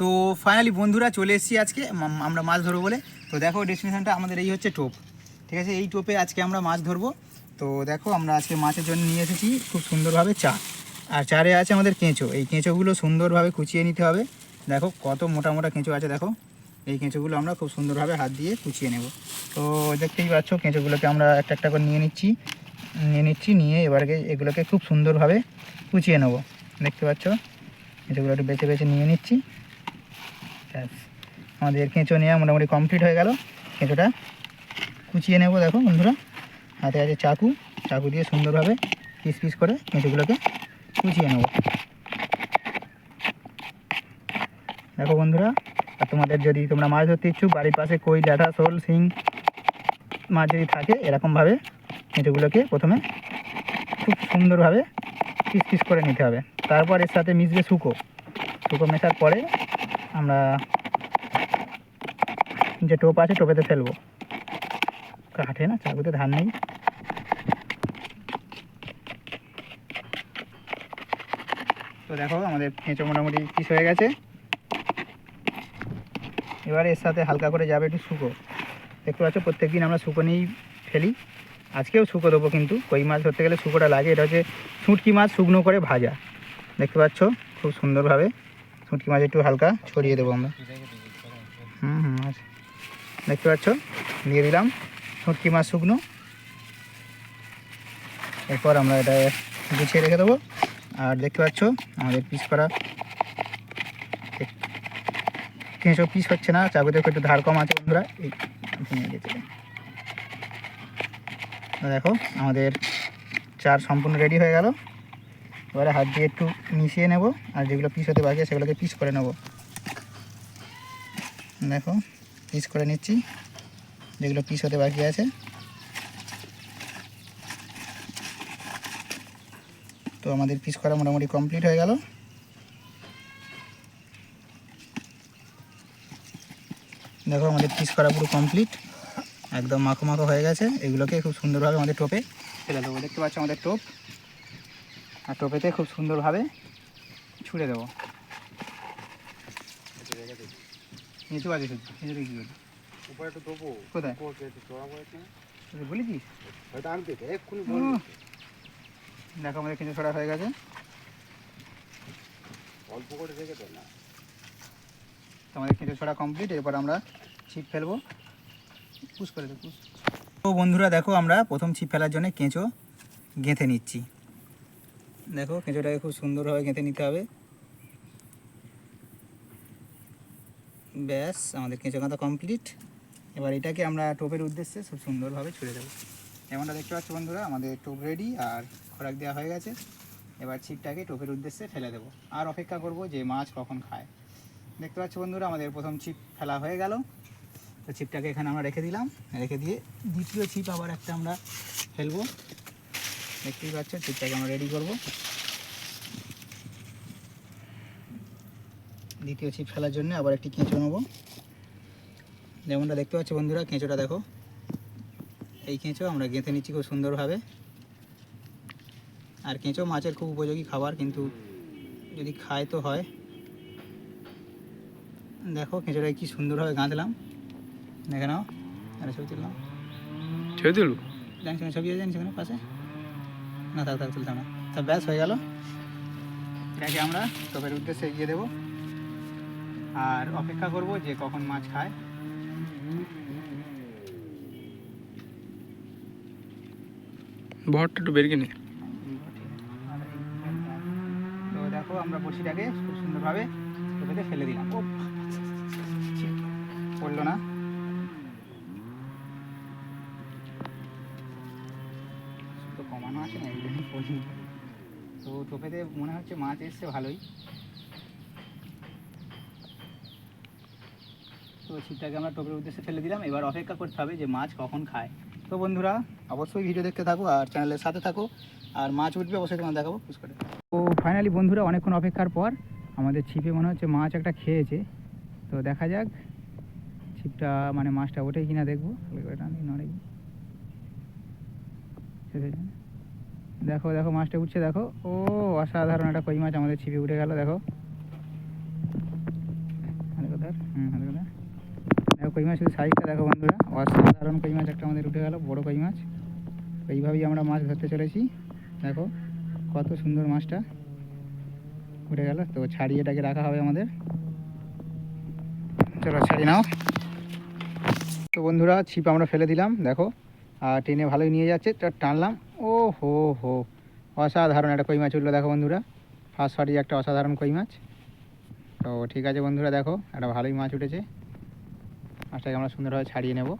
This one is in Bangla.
তো ফাইনালি বন্ধুরা চলে এসেছি আজকে। আমরা মাছ ধরবো বলে। তো দেখো ডেস্টিনেশনটা আমাদের এই হচ্ছে টোপ। ঠিক আছে? এই টোপে আজকে আমরা মাছ ধরবো। তো দেখো, আমরা আজকে মাছের জন্য নিয়ে এসেছি খুব সুন্দরভাবে চা। আর চারে আছে আমাদের কেঁচো। এই কেঁচোগুলো সুন্দরভাবে কুচিয়ে নিতে হবে। দেখো, কত মোটা মোটা কেঁচো আছে, দেখো। এই কেঁচোগুলো আমরা খুব সুন্দরভাবে হাত দিয়ে কুচিয়ে নেব। তো দেখতেই পাচ্ছ, কেঁচোগুলোকে আমরা একটা একটা করে নিয়ে নিচ্ছি। নিয়ে নিচ্ছি, নিয়ে এবারে এগুলোকে খুব সুন্দরভাবে কুচিয়ে নেব। দেখতে পাচ্ছ? কেঁচোগুলো একটু বেছে বেছে নিয়ে নিচ্ছি। ব্যাস। আমাদের কেঁচো নেওয়া মোটামুটি কমপ্লিট হয়ে গেল। কেঁচোটা কুচিয়ে নেব, দেখো বন্ধুরা। হাতে আছে চাকু। চাকু দিয়ে সুন্দরভাবে পিস পিস করে কেঁচোগুলোকে কুচিয়ে নেব। দেখো বন্ধুরা, আর তোমাদের যদি তোমরা মাছ ধরতে ইচ্ছুক, বাড়ির পাশে কই, ল্যাঠা, শোল, শিং মাছ যদি থাকে, এরকমভাবে কেঁচোগুলোকে প্রথমে খুব সুন্দরভাবে পিস পিস করে নিতে হবে। তারপর এর সাথে মিশবে শুকো। শুকো মেশার পরে আমরা যে টোপ আছে, টোপেতে ফেলব। কাঠে না চাকুতে ধান নেই। তো দেখো, আমাদের কেঁচো মোটামুটি পিস হয়ে গেছে। এবার এর সাথে হালকা করে যাবে একটু শুকো। দেখতে পাচ্ছ প্রত্যেক দিন আমরা শুকো নিয়েই ফেলি। আজকেও শুকো দেবো কিন্তু, কই মাছ ধরতে গেলে শুকোটা লাগে। এটা হচ্ছে শুঁটকি মাছ শুকনো করে ভাজা। দেখতে পাচ্ছ, খুব সুন্দরভাবে। শুঁটকি মাছ একটু হালকা ছড়িয়ে দেবো আমরা। হুম হুম, আছে। দেখতে পাচ্ছ? দিয়ে দিলাম শুঁটকি মাছ শুকনো। এরপর আমরা এটা গুছিয়ে রেখে দেবো। আর দেখতে পাচ্ছ? আমাদের পিস করা কেঁচো পিস হচ্ছে না চাকুতে একটু ধার কম আছে বন্ধুরা। এই দেখো, আমাদের চার সম্পূর্ণ রেডি হয়ে গেল। এবারে হাত দিয়ে একটু মিশিয়ে নেব, আর যেগুলো পিস হতে বাকি সেগুলোকে পিস করে নেব। দেখো পিস করে নিচ্ছি, যেগুলো পিস হতে বাকি আছে। তো আমাদের পিস করা মোটামুটি কমপ্লিট হয়ে গেল। দেখো, আমাদের পিস করা পুরো কমপ্লিট একদম মাখো মাখো হয়ে গেছে। এগুলোকে খুব সুন্দরভাবে আমাদের টোপে ফেলে দেবো। দেখতে পাচ্ছ আমাদের টোপ? আর টোপেতে খুব সুন্দরভাবে ছুঁড়ে দেবো। নিচু আছে শুধু কি করবি? উপরে দেবো কোথায়? বলেছিস? তো দেখো আমাদের কিছু ছড়া হয়ে গেছে। অল্প করে রেখে না। আমাদের কেঁচো ছড়া কমপ্লিট এরপর আমরা ছিপ ফেলব। পুশ করে দে পুশ। তো বন্ধুরা দেখো আমরা প্রথম ছিপ ফেলার জন্য কেঁচো গেঁথে নিচ্ছি। দেখো কেঁচোটাকে খুব সুন্দরভাবে গেঁথে নিতে হবে। ব্যাস, আমাদের কেঁচো কাঁথা কমপ্লিট। এবার এটাকে আমরা টোপের উদ্দেশ্যে খুব সুন্দরভাবে ছুড়ে দেবো। যেমনটা দেখতে পাচ্ছ বন্ধুরা, আমাদের টোপ রেডি আর খোরাক দেওয়া হয়ে গেছে। এবার ছিপটাকে টোপের উদ্দেশ্যে ফেলে দেবো। আর অপেক্ষা করব যে মাছ কখন খায়। দেখতে পাচ্ছ বন্ধুরা, আমাদের প্রথম ছিপ ফেলা হয়ে গেল। তো ছিপটাকে এখানে আমরা রেখে দিলাম। রেখে দিয়ে দ্বিতীয় ছিপ আবার একটা আমরা ফেলব। দেখতেই পাচ্ছ ছিপটাকে আমরা রেডি করব। দ্বিতীয় ছিপ ফেলার জন্য আবার একটি কেঁচো নেব। যেমনটা দেখতে পাচ্ছ বন্ধুরা কেঁচোটা দেখো। এই কেঁচো আমরা গেঁথে নিচ্ছি খুব সুন্দরভাবে। আর কেঁচো মাছের খুব উপযোগী খাবার কিন্তু যদি খায় তো হয়। দেখো কেঁচোটাকে কি সুন্দরভাবে গাঁথলাম। দেখে নাও। আরে ছবি তুললাম। ছবি তুলু জানিস কোনো ছবি আছে? জানিস ওখানে পাশে? না থাক থাক তুলতাম না। তা ব্যাস হয়ে গেল। এটাকে আমরা টোপের উদ্দেশ্যে এগিয়ে দেবো। আর অপেক্ষা করব যে কখন মাছ খায়। ভরটা একটু বেরিয়ে নি। তো দেখো আমরা বড়শিটাকে খুব সুন্দরভাবে টোপেতে ফেলে দিলাম। পড়ল না তো কমানো আছে না, এই জন্য পড়িনি তো টোপেতে মনে হচ্ছে মাছ এসছে ভালোই। তো ছিপটাকে আমরা টোপের উদ্দেশ্যে ফেলে দিলাম। এবার অপেক্ষা করতে হবে যে মাছ কখন খায়। তো বন্ধুরা, অবশ্যই ভিডিও দেখতে থাকো আর চ্যানেলের সাথে থাকো। আর মাছ উঠবে, অবশ্যই তোমার দেখাবো পুষ করে। তো ফাইনালি বন্ধুরা, অনেকক্ষণ অপেক্ষার পর আমাদের ছিপে মনে হচ্ছে মাছ একটা খেয়েছে। তো দেখা যাক ছিপটা মানে মাছটা ওঠে কিনা দেখব। নড়ে। শেষ। দেখো দেখো, মাছটা উঠছে, দেখো। ও, অসাধারণ একটা কই মাছ, আমাদের ছিপে উঠে গেল, দেখো। দেখো, কই মাছ সাইজটা দেখো বন্ধুরা। অসাধারণ কই মাছ একটা আমাদের উঠে গেল, বড় কই মাছ। এইভাবেই আমরা মাছ ধরতে চলেছি। দেখো, কত সুন্দর মাছটা উঠে গেল। তো ছাড়িয়ে এটাকে রাখা হবে আমাদের। চলো, ছাড়িয়ে নাও। তো বন্ধুরা, ছিপ আমরা ফেলে দিলাম, দেখো। আর ট্রেনে ভালোই নিয়ে যাচ্ছে টানলাম। ও হো হো অসাধারণ একটা কই মাছ উঠল দেখো বন্ধুরা। ফার্স্ট ফাটি একটা অসাধারণ কই মাছ। তো ঠিক আছে বন্ধুরা দেখো, একটা ভালোই মাছ উঠেছে। মাছটাকে আমরা সুন্দরভাবে ছাড়িয়ে নেব।